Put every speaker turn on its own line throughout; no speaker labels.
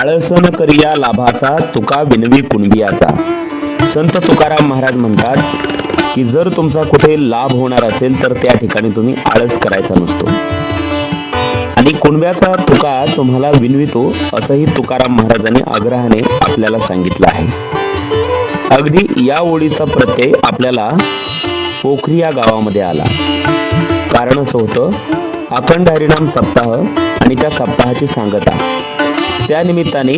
आळसन करिया लाभाचा तुका विनवी कुणबियाचा. संत तुकाराम महाराज म्हणतात की जर तुमचा कुठे लाभ होणार असेल तर त्या ठिकाणी तुम्ही आळस करायचा नसतो. आणि कुणब्याचा तुका तुम्हाला विनवितो असंही तुकाराम महाराजांनी आग्रहाने आपल्याला सांगितलं आहे. अगदी या ओळीचा प्रत्यय आपल्याला पोखरी या गावामध्ये आला. कारण असं होतं अखंड हरिणाम सप्ताह आणि त्या सप्ताहाची सांगता. त्या निमित्ताने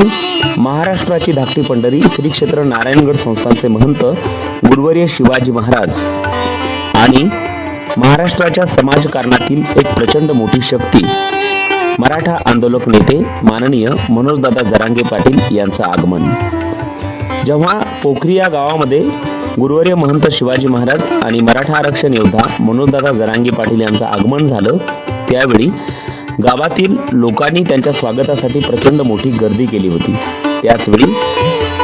महाराष्ट्राची धाकटी पंढरी श्री क्षेत्र नारायणगड संस्थानचे महंत गुरुवर्य शिवाजी महाराज आणि महाराष्ट्राच्या समाजकारणातील एक प्रचंड मोठी शक्ती मराठा आंदोलक नेते माननीय मनोजदादा जरांगे पाटील यांचं आगमन. जेव्हा पोखरी या गावामध्ये गुरुवर्य महंत शिवाजी महाराज आणि मराठा आरक्षण योद्धा मनोजदादा जरांगे पाटील यांचं आगमन झालं त्यावेळी गावातील लोकांनी त्यांच्या स्वागतासाठी प्रचंड मोठी गर्दी केली होती. त्याचवेळी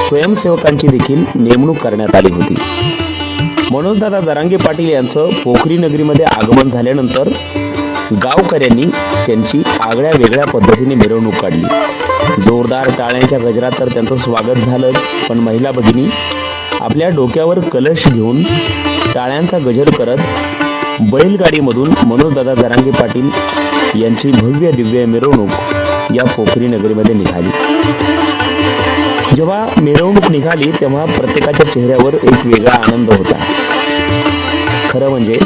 स्वयंसेवकांची देखील नेमणूक करण्यात आली होती. मनोजदादा दरांगे पाटील यांचं पोखरी नगरीमध्ये आगमन झाल्यानंतर गावकऱ्यांनी त्यांची आगळ्या वेगळ्या पद्धतीने मिरवणूक काढली. जोरदार टाळ्यांच्या गजरात तर त्यांचं स्वागत झालंच पण महिला भगिनी आपल्या डोक्यावर कलश घेऊन टाळ्यांचा गजर करत बैलगाडीमधून मनोजदादा दरांगे पाटील यांची भव्य दिव्य मिरवणूक या पोखरी नगरीमध्ये निघाली. जेव्हा मिरवणूक निघाली तेव्हा प्रत्येकाच्या चेहऱ्यावर एक वेगळा आनंद होता. खरं म्हणजे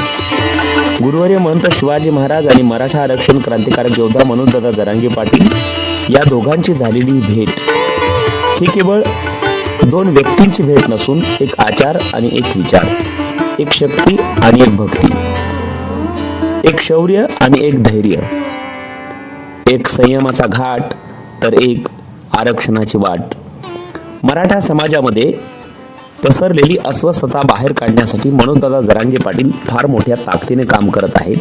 गुरुवारी महंत शिवाजी महाराज आणि मराठा आरक्षण क्रांतिकारक योद्धा दादा दरांगी पाटील या दोघांची झालेली भेट ही केवळ दोन व्यक्तींची भेट नसून एक आचार आणि एक विचार एक शक्ती आणि एक भक्ती. एक शौर्य आणि एक धैर्य. एक संयमाचा घाट तर एक आरक्षणाची वाट. मराठा समाजामध्ये पसरलेली अस्वस्थता बाहेर काढण्यासाठी मनोजदादा जरांगे पाटील फार मोठ्या ताकदीने काम करत आहेत.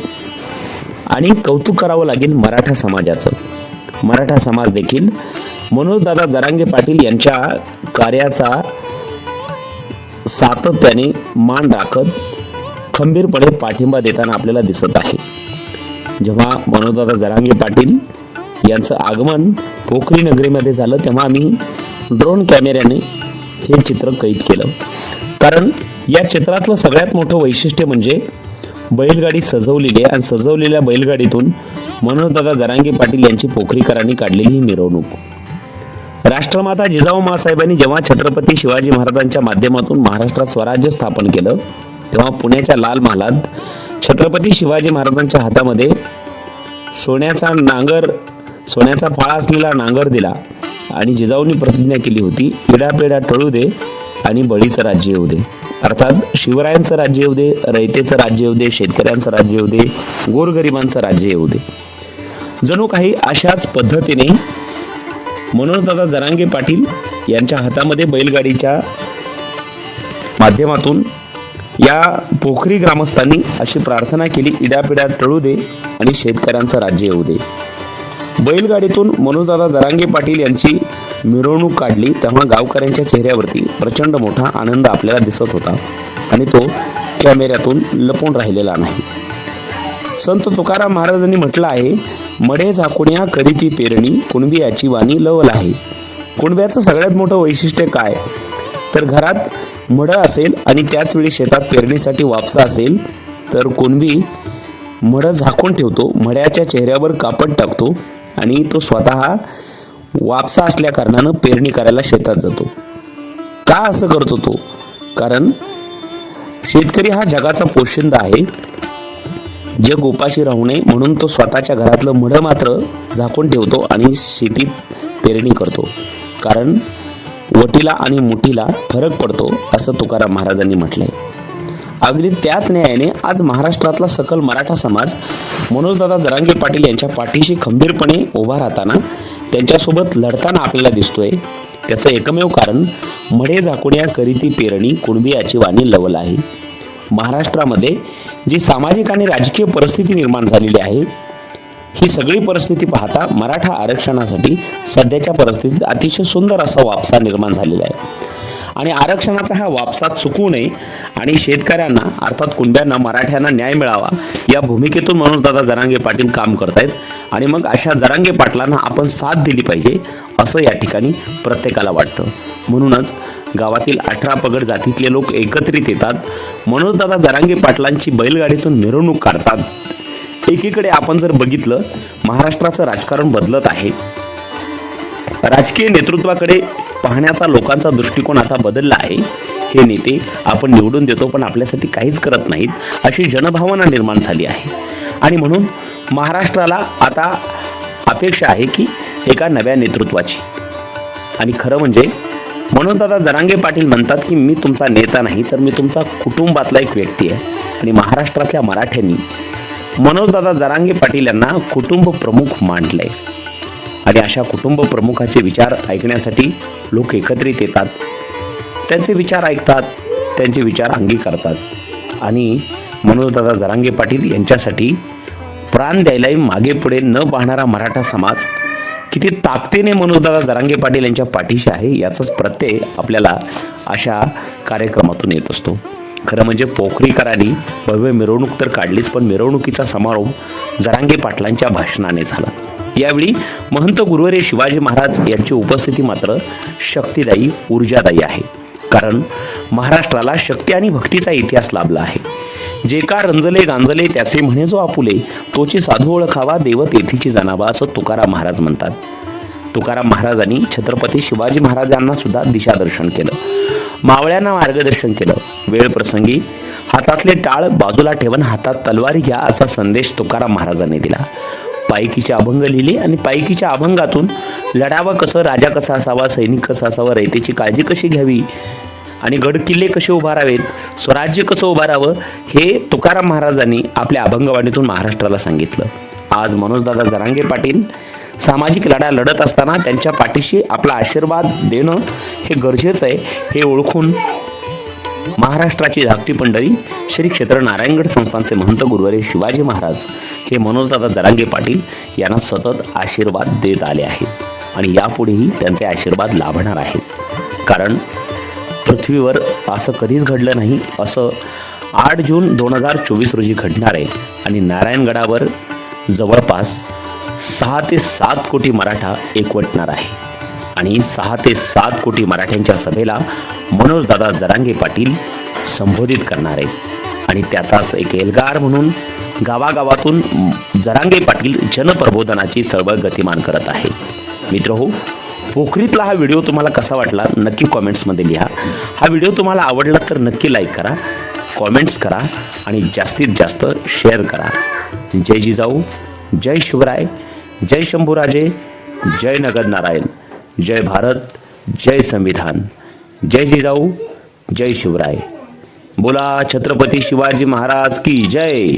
आणि कौतुक करावं लागेल मराठा समाजाचं. मराठा समाज देखील मनोजदादा जरांगे पाटील यांच्या कार्याचा सातत्याने मान राखत खंबीरपणे पाठिंबा देताना आपल्याला दिसत आहे. जेव्हा मनोदादा जरांगे पाटील यांचं आगमन पोखरी नगरीमध्ये झालं तेव्हा आम्ही ड्रोन कॅमेऱ्याने हे चित्र कैद केलं. कारण या चित्रातलं सगळ्यात मोठं वैशिष्ट्य म्हणजे बैलगाडी सजवलेली आहे. आणि सजवलेल्या बैलगाडीतून मनोजदादा जरांगे पाटील यांची पोखरीकरांनी काढलेली ही मिरवणूक. राष्ट्रमाता जिजाऊ मासाहेबांनी जेव्हा छत्रपती शिवाजी महाराजांच्या माध्यमातून महाराष्ट्रात स्वराज्य स्थापन केलं तेव्हा पुण्याच्या लाल महालात छत्रपती शिवाजी महाराजांच्या हातामध्ये सोन्याचा नांगर सोन्याचा फाळा असलेला नांगर दिला आणि जिजाऊंनी प्रतिज्ञा केली होती पिढ्यापिढ्या टळू दे आणि बळीचं राज्य येऊ दे. अर्थात शिवरायांचं राज्य येऊ दे रयतेचं राज्य येऊ दे शेतकऱ्यांचं राज्य येऊ दे गोरगरिबांचं राज्य येऊ दे. जणू काही अशाच पद्धतीने मनोजदादा जरांगे पाटील यांच्या हातामध्ये बैलगाडीच्या माध्यमातून या पोखरी ग्रामस्थांनी अशी प्रार्थना केली इड्यापिड्या टळू दे आणि शेतकऱ्यांचं राज्य येऊ दे. बैलगाडीतून मनोजदादा जरांगे पाटील यांची मिरवणूक काढली तेव्हा गावकऱ्यांच्या चेहऱ्यावरती प्रचंड मोठा आनंद आपल्याला दिसत होता आणि तो कॅमेऱ्यातून लपून राहिलेला नाही. संत तुकाराम महाराजांनी म्हटलं आहे मडे झाकुण्या करीती पेरणी कुणबियाची वाणी लवल आहे. कुणब्याचं सगळ्यात मोठं वैशिष्ट्य काय? तर घरात मढ असेल आणि त्याच वेळी शेतात पेरणीसाठी वापसा असेल तर कोणबी मढ झाकून ठेवतो मड्याच्या चेहऱ्यावर कापड टाकतो आणि तो स्वतः वापसा असल्या कारणानं पेरणी करायला शेतात जातो. का असं करतो तो? कारण शेतकरी हा जगाचा पोशिंदा आहे. जग उपाशी राहू नये म्हणून तो स्वतःच्या घरातलं मढ मात्र झाकून ठेवतो आणि शेतीत पेरणी करतो. कारण वटीला आणि मुठीला फरक पडतो असं तुकाराम महाराजांनी म्हटलंय. अगदी त्याच न्यायाने आज महाराष्ट्रातला सकल मराठा समाज मनोजदादा जरांगे पाटील यांच्या पाठीशी खंबीरपणे उभा राहताना त्यांच्यासोबत लढताना आपल्याला दिसतोय. त्याचं एकमेव कारण मढे झाकुण्या करीती पेरणी कुणबियाची वाणी लवल आहे. महाराष्ट्रामध्ये जी सामाजिक आणि राजकीय परिस्थिती निर्माण झालेली आहे ही सगळी परिस्थिती पाहता मराठा आरक्षणासाठी सध्याच्या परिस्थितीत अतिशय सुंदर असा वापसा निर्माण झालेला आहे. आणि आरक्षणाचा हा वापसा चुकू नये आणि शेतकऱ्यांना अर्थात कुंड्यांना मराठ्यांना न्याय मिळावा या भूमिकेतून म्हणून दादा जरांगे पाटील काम करतायत. आणि मग अशा जरांगे पाटलांना आपण साथ दिली पाहिजे असं या ठिकाणी प्रत्येकाला वाटतं. म्हणूनच गावातील अठरा पगड जातीतले लोक एकत्रित येतात. म्हणून दादा जरांगे पाटलांची बैलगाडीतून मिरवणूक काढतात. एकीकडे आपण जर बघितलं महाराष्ट्राचं राजकारण बदलत आहे. राजकीय नेतृत्वाकडे पाहण्याचा लोकांचा दृष्टिकोन आता बदलला आहे. हे नेते आपण निवडून देतो पण आपल्यासाठी काहीच करत नाहीत अशी जनभावना निर्माण झाली आहे. आणि म्हणून महाराष्ट्राला आता अपेक्षा आहे की एका नव्या नेतृत्वाची. आणि खरं म्हणजे म्हणून दादा जरांगे पाटील म्हणतात की मी तुमचा नेता नाही तर मी तुमचा कुटुंबातला एक व्यक्ती आहे. आणि महाराष्ट्रातल्या मराठ्यांनी मनोजदादा जरांगे पाटील यांना कुटुंब प्रमुख मांडले आणि अशा कुटुंब प्रमुखाचे विचार ऐकण्यासाठी लोक एकत्रित येतात. त्यांचे विचार ऐकतात त्यांचे विचार अंगीकारतात आणि मनोजदादा जरांगे पाटील यांच्यासाठी प्राण द्यायलाही मागे पुढे न पाहणारा मराठा समाज किती ताकदीने मनोजदादा जरांगे पाटील यांच्या पाठीशी आहे याचाच प्रत्यय आपल्याला अशा कार्यक्रमातून येत असतो. खरं म्हणजे पोखरीकरांनी भव्य मिरवणूक तर काढलीच पण मिरवणुकीचा समारोप जरांगे पाटलांच्या भाषणाने झाला. यावेळी महंत गुरुवरे शिवाजी महाराज यांची उपस्थिती मात्र शक्तिदायी ऊर्जादायी आहे. कारण महाराष्ट्राला शक्ती आणि भक्तीचा इतिहास लाभला आहे. जे का रंजले गांजले त्याचे म्हणे जो आपुले तोची साधू ओळखावा देव तेथीची जाणावा असं तुकाराम महाराज म्हणतात. तुकाराम महाराजांनी छत्रपती शिवाजी महाराजांना सुद्धा दिशादर्शन केलं. मावळ्यांना मार्गदर्शन केलं. वेळ प्रसंगी हातातले टाळ बाजूला ठेवून हातात तलवारी घ्या असा संदेश तुकाराम महाराजांनी दिला. पायकीचे अभंग लिहिले आणि पायकीच्या अभंगातून लढावं कसं राजा कसा असावा सैनिक कसा असावा रयतेची काळजी कशी घ्यावी आणि गड किल्ले कसे उभारावेत स्वराज्य कसं उभारावं हे तुकाराम महाराजांनी आपल्या अभंगवाणीतून महाराष्ट्राला सांगितलं. आज मनोजदादा जरांगे पाटील सामाजिक लढा लढत असताना त्यांच्या पाठीशी आपला आशीर्वाद देणं हे गरजेचं आहे हे ओळखून महाराष्ट्राची धाकटी पंढरी श्री क्षेत्र नारायणगड संस्थानचे महंत गुरुवारी शिवाजी महाराज हे मनोजदादा जरांगे पाटील यांना सतत आशीर्वाद देत आले आहेत. आणि यापुढेही त्यांचे आशीर्वाद लाभणार आहेत. कारण पृथ्वीवर असं कधीच घडलं नाही असं आठ जून दोन हजार चोवीस रोजी घडणार आहे. आणि नारायणगडावर जवळपास सहा ते सात कोटी मराठा एकवटणार आहे. आणि सहा ते सात कोटी मराठ्यांच्या सभेला मनोजदादा जरांगे पाटील संबोधित करणार आहेत. आणि त्याचाच एक एल्गार म्हणून गावागावातून जरांगे पाटील जनप्रबोधनाची चळवळ गतिमान करत आहे. मित्र हो पोखरीतला हा व्हिडिओ तुम्हाला कसा वाटला नक्की कॉमेंट्समध्ये लिहा. हा व्हिडिओ तुम्हाला आवडला तर नक्की लाईक करा कॉमेंट्स करा आणि जास्तीत जास्त शेअर करा. जय जिजाऊ जय शिवराय. जय शंभूराजे जय नगद नारायण जय भारत जय संविधान जय जिजाऊ जय शिवराय. बोला छत्रपती शिवाजी महाराज की जय.